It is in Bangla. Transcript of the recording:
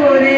করে